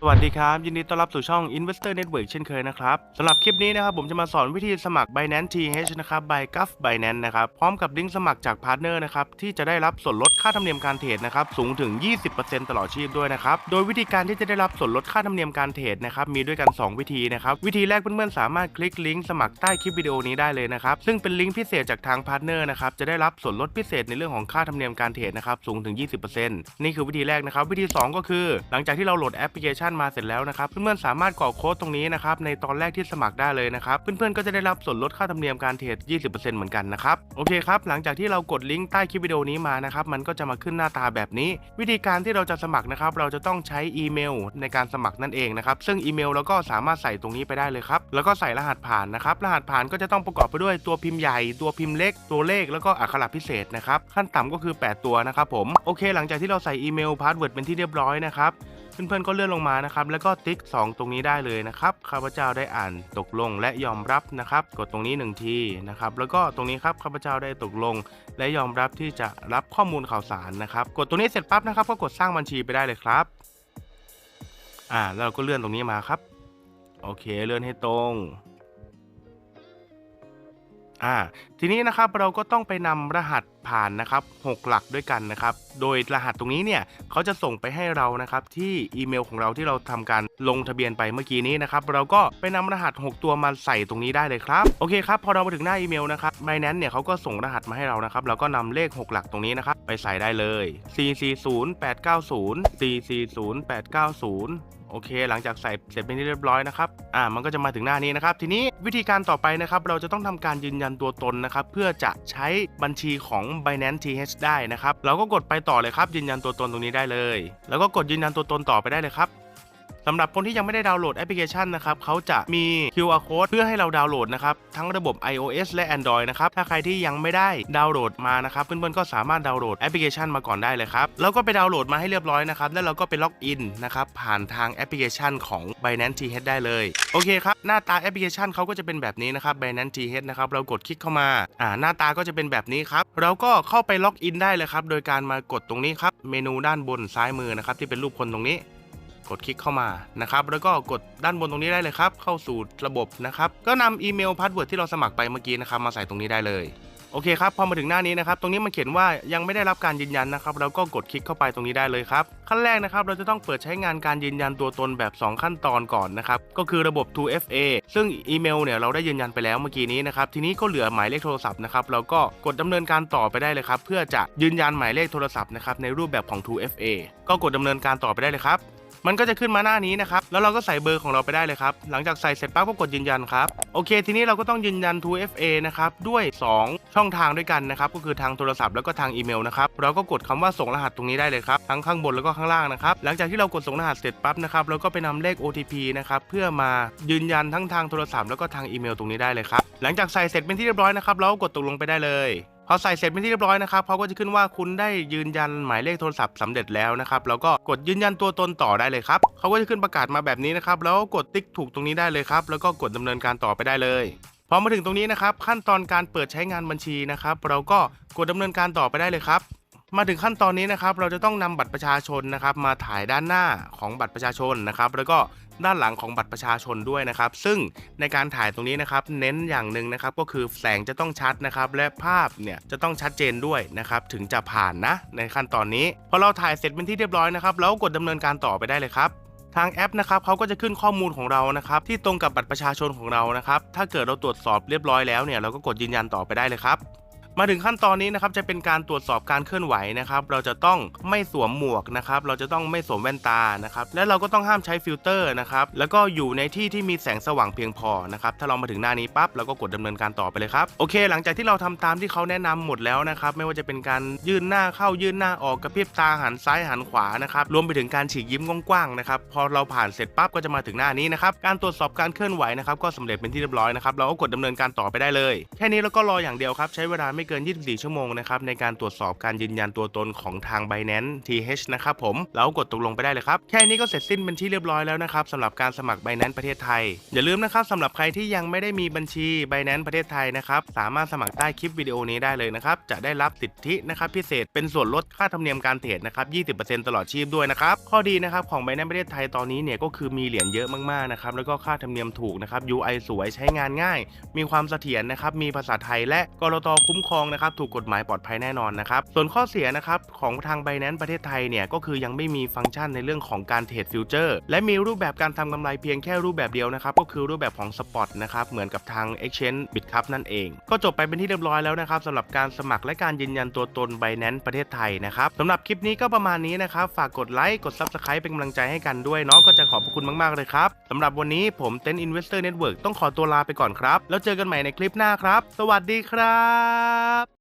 สวัสดีครับ ยินดีต้อนรับสู่ช่อง Investor Network เช่นเคยนะครับสำหรับคลิปนี้นะครับผมจะมาสอนวิธีสมัคร Binance TH นะครับ by g u f Binance นะครับพร้อมกับลิงก์สมัครจากพาร์ทเนอร์นะครับที่จะได้รับส่วนลดค่าธรรมเนียมการเทรดนะครับสูงถึง 20%ตลอดชีพด้วยนะครับโดยวิธีการที่จะได้รับส่วนลดค่าธรรมเนียมการเทรดนะครับมีด้วยกัน 2 วิธีนะครับวิธีแรกเพื่อนๆสามารถคลิกลิงก์สมัครใต้คลิปวิดีโอนี้ได้เลยนะครับซึ่งเป็นลิงก์พิเศษจากทางพาร์ทเนอร์นะครับจะได้รับส่วนลดพิเศษในเรื่องของค่าธรรมเนียมการเทรดนะครับสูงถึง 20%นี่คือวิธีแรกนะครับวิธีสองก็คือ หลังจากที่เราโหลดแอปพลิเคชันมาเสร็จแล้วนะครับ เพื่อนๆสามารถกรอกโค้ดตรงนี้นะครับในตอนแรกที่สมัครได้เลยนะครับ เพื่อนๆก็จะได้รับส่วนลดค่าธรรมเนียมการเทรด 20%เหมือนกันนะครับโอเคครับหลังจากที่เรากดลิงก์ใต้คลิปวิดีโอนี้มานะครับมันก็จะมาขึ้นหน้าตาแบบนี้ วิธีการที่เราจะสมัครนะครับเราจะต้องใช้อีเมลในการสมัครนั่นเองนะครับซึ่งอีเมลเราก็สามารถใส่ตรงนี้ไปได้เลยครับแล้วก็ใส่รหัสผ่านนะครับรหัสผ่านก็จะต้องประกอบไปด้วยตัวพิมพ์ใหญ่ ตัวพิมพ์เล็ก ตัวเลขแล้วก็อักขระพิเศษนะครับขั้นต่ำก็คือ 8 ตัวนะครับผมโอเค หลังจากที่เราใส่อีเมลพาสเวิร์ดเป็นที่เรียบร้อยนะครับเพื่อนๆก็เลื่อนลงมานะครับแล้วก็ติ๊ก 2 ตรงนี้ได้เลยนะครับข้าพเจ้าได้อ่านตกลงและยอมรับนะครับ กดตรงนี้ 1 ทีนะครับแล้วก็ตรงนี้ครับข้าพเจ้าได้ตกลง และยอมรับที่จะรับข้อมูลข่าวสารนะครับ กดตรงนี้เสร็จปั๊บนะครับก็กดสร้างบัญชีไปได้เลยครับอ่าแล้วเราก็เลื่อนตรงนี้มาครับ โอเคเลื่อนให้ตรงอ่าทีนี้นะครับเราก็ต้องไปนำรหัส ผ่านนะครับ 6 หลักด้วยกันนะครับ โดยรหัสตรงนี้เนี่ยเขาจะส่งไปให้เรานะครับที่อีเมลของเราที่เราทำการลงทะเบียนไปเมื่อกี้นี้นะครับ เราก็ไปนำรหัส 6 ตัวมาใส่ตรงนี้ได้เลยครับ โอเคครับ พอเรามาถึงหน้าอีเมลนะครับ b i n a n c e เนี่ยเขาก็ส่งรหัสมาให้เรานะครับ เราก็นำเลข 6 หลักตรงนี้นะครับ ไปใส่ได้เลย 440890 440890โอเค หลังจากใส่เสร็จเป็นที่เรียบร้อยนะครับ อ่า มันก็จะมาถึงหน้านี้นะครับ ทีนี้วิธีการต่อไปนะครับ เราจะต้องทำการยืนยันตัวตนนะครับ เพื่อจะใช้บัญชีของ Binance TH ได้นะครับ เราก็กดไปต่อเลยครับยืนยันตัวตนตรงนี้ได้เลย แล้วก็กดยืนยันตัวตนต่อไปได้เลยครับ สำหรับคนที่ยังไม่ได้ดาวน์โหลดแอปพลิเคชันนะครับเขาจะมี QR code เพื่อให้เราดาวน์โหลดนะครับทั้งระบบ iOS และ Android นะครับถ้าใครที่ยังไม่ได้ดาวน์โหลดมานะครับเพื่อนๆก็สามารถดาวน์โหลดแอปพลิเคชันมาก่อนได้เลยครับแล้วก็ไปดาวน์โหลดมาให้เรียบร้อยนะครับแล้วเราก็ไปล็อกอินนะครับผ่านทางแอปพลิเคชันของ Binance TH ได้เลยโอเคครับหน้าตาแอปพลิเคชันเขาก็จะเป็นแบบนี้นะครับ Binance TH นะครับเรากดคลิกเข้ามาอ่าหน้าตาก็จะเป็นแบบนี้ครับเราก็เข้าไปล็อกอินได้เลยครับโดยการมากดตรงนี้ครับเมนูด้านบนซ้ายมือนะครับที่เป็นรูปคนตรงนี้ กดคลิกเข้ามานะครับแล้วก็กดด้านบนตรงนี้ได้เลยครับ เข้าสู่ระบบนะครับก็นำอีเมลพาสเวิร์ดที่เราสมัครไปเมื่อกี้นะครับมาใส่ตรงนี้ได้เลยโอเคครับพอมาถึงหน้านี้นะครับตรงนี้มันเขียนว่ายังไม่ได้รับการยืนยันนะครับเราก็กดคลิกเข้าไปตรงนี้ได้เลยครับขั้นแรกนะครับเราจะต้องเปิดใช้งานการยืนยันตัวตนแบบ 2 ขั้นตอนก่อนนะครับก็คือระบบ 2FA ซึ่งอีเมลเนี่ยเราได้ยืนยันไปแล้วเมื่อกี้นี้นะครับทีนี้ก็เหลือหมายเลขโทรศัพท์นะครับเราก็กดดำเนินการต่อไปได้เลยครับเพื่อจะยืนยันหมายเลขโทรศัพท์นะครับในรูปแบบของ 2FA ก็กดดำเนินการต่อไปได้เลยครับ มันก็จะขึ้นมาหน้านี้นะครับ แล้วเราก็ใส่เบอร์ของเราไปได้เลยครับ หลังจากใส่เสร็จปั๊บก็กดยืนยันครับ โอเค ทีนี้เราก็ต้องยืนยัน 2FA นะครับ ด้วย 2 ช่องทางด้วยกันนะครับ ก็คือทางโทรศัพท์แล้วก็ทางอีเมลนะครับ เราก็กดคำว่าส่งรหัสตรงนี้ได้เลยครับ ทั้งข้างบนแล้วก็ข้างล่างนะครับ หลังจากที่เรากดส่งรหัสเสร็จปั๊บนะครับ เราก็ไปนำเลข OTP นะครับ เพื่อมายืนยันทั้งทางโทรศัพท์แล้วก็ทางอีเมลตรงนี้ได้เลยครับ หลังจากใส่เสร็จเป็นที่เรียบร้อยนะครับ เราก็กดตกลงไปได้เลย พอใส่เสร็จเป็นที่เรียบร้อยนะครับเขาก็จะขึ้นว่าคุณได้ยืนยันหมายเลขโทรศัพท์สำเร็จแล้วนะครับแล้วก็กดยืนยันตัวตนต่อได้เลยครับเขาก็จะขึ้นประกาศมาแบบนี้นะครับแล้วก็กดติ๊กถูกตรงนี้ได้เลยครับแล้วก็กดดำเนินการต่อไปได้เลยพอมาถึงตรงนี้นะครับขั้นตอนการเปิดใช้งานบัญชีนะครับเราก็กดดำเนินการต่อไปได้เลยครับ มาถึงขั้นตอนนี้นะครับเราจะต้องนำบัตรประชาชนนะครับมาถ่ายด้านหน้าของบัตรประชาชนนะครับแล้วก็ด้านหลังของบัตรประชาชนด้วยนะครับ ซึ่งในการถ่ายตรงนี้นะครับ เน้นอย่างหนึ่งนะครับก็คือแสงจะต้องชัดนะครับ และภาพเนี่ยจะต้องชัดเจนด้วยนะครับ ถึงจะผ่านนะในขั้นตอนนี้พอเราถ่ายเสร็จเป็นที่เรียบร้อยนะครับเราก็กดดำเนินการต่อไปได้เลยครับทางแอปนะครับเขาก็จะขึ้นข้อมูลของเรานะครับ ที่ตรงกับบัตรประชาชนของเรานะครับ ถ้าเกิดเราตรวจสอบเรียบร้อยแล้วเนี่ยเราก็กดยืนยันต่อไปได้เลยครับ มาถึงขั้นตอนนี้นะครับจะเป็นการตรวจสอบการเคลื่อนไหวนะครับ เราจะต้องไม่สวมหมวกนะครับ เราจะต้องไม่สวมแว่นตานะครับ และเราก็ต้องห้ามใช้ฟิลเตอร์นะครับ แล้วก็อยู่ในที่ที่มีแสงสว่างเพียงพอนะครับ ถ้าเรามาถึงหน้านี้ปั๊บเราก็กดดำเนินการต่อไปเลยครับ โอเค หลังจากที่เราทำตามที่เขาแนะนำหมดแล้วนะครับ ไม่ว่าจะเป็นการยื่นหน้าเข้ายื่นหน้าออกกระพริบตาหันซ้ายหันขวานะครับ รวมไปถึงการฉีกยิ้มกว้างๆนะครับ พอเราผ่านเสร็จปั๊บก็จะมาถึงหน้านี้นะครับ การตรวจสอบการเคลื่อนไหวนะครับก็สำเร็จเป็นที่เรียบร้อยนะครับ เราก็กดดำเนินการต่อไปได้เลย แค่นี้เราก็รออย่างเดียวครับ ใช้เวลาไม่เกิน 24 ชั่วโมงนะครับในการตรวจสอบการยืนยันตัวตนของทาง Binance TH นะครับผมแล้วกดตกลงไปได้เลยครับ แค่นี้ก็เสร็จสิ้นเป็นที่เรียบร้อยแล้วนะครับสำหรับการสมัคร Binance ประเทศไทย อย่าลืมนะครับสำหรับใครที่ยังไม่ได้มีบัญชี Binance ประเทศไทยนะครับสามารถสมัครใต้คลิปวิดีโอนี้ได้เลยนะครับจะได้รับสิทธินะครับพิเศษเป็นส่วนลดค่าธรรมเนียมการเทรดนะครับ 20%ตลอดชีพด้วยนะครับข้อดีนะครับของ Binance ประเทศไทยตอนนี้เนี่ยก็คือมีเหรียญเยอะมากๆนะครับแล้วก็ค่าธรรมเนียมถูกนะครับ UI สวยใช้งานง่าย มีความเสถียรนะครับมีภาษาไทยและกรตคุ้มครองนะครับถูกกฎหมายปลอดภัยแน่นอนนะครับส่วนข้อเสียนะครับของทาง Binance ประเทศไทยเนี่ยก็คือยังไม่มีฟังก์ชันในเรื่องของการเทรดฟิวเจอร์และมีรูปแบบการทำกำไรเพียงแค่รูปแบบเดียวนะครับก็คือรูปแบบของสปอตนะครับเหมือนกับทาง Exchange Bitcup นั่นเอง ก็จบไปเป็นที่เรียบร้อยแล้วนะครับสำหรับการสมัครและการยืนยันตัวตน Binance ประเทศไทยนะครับสำหรับคลิปนี้ก็ประมาณนี้นะครับฝากกดไลค์กด Subscribe เป็นกำลังใจให้กันด้วยเนาะก็จะขอบพระ คุณมากๆเลยครับสำหรับวันนี้ผมเต็น Investor Network ต้องขอตัวลาไปก่อนครับ แล้วเจอกันใหม่ในคลิปหน้าครับ สวัสดีครับ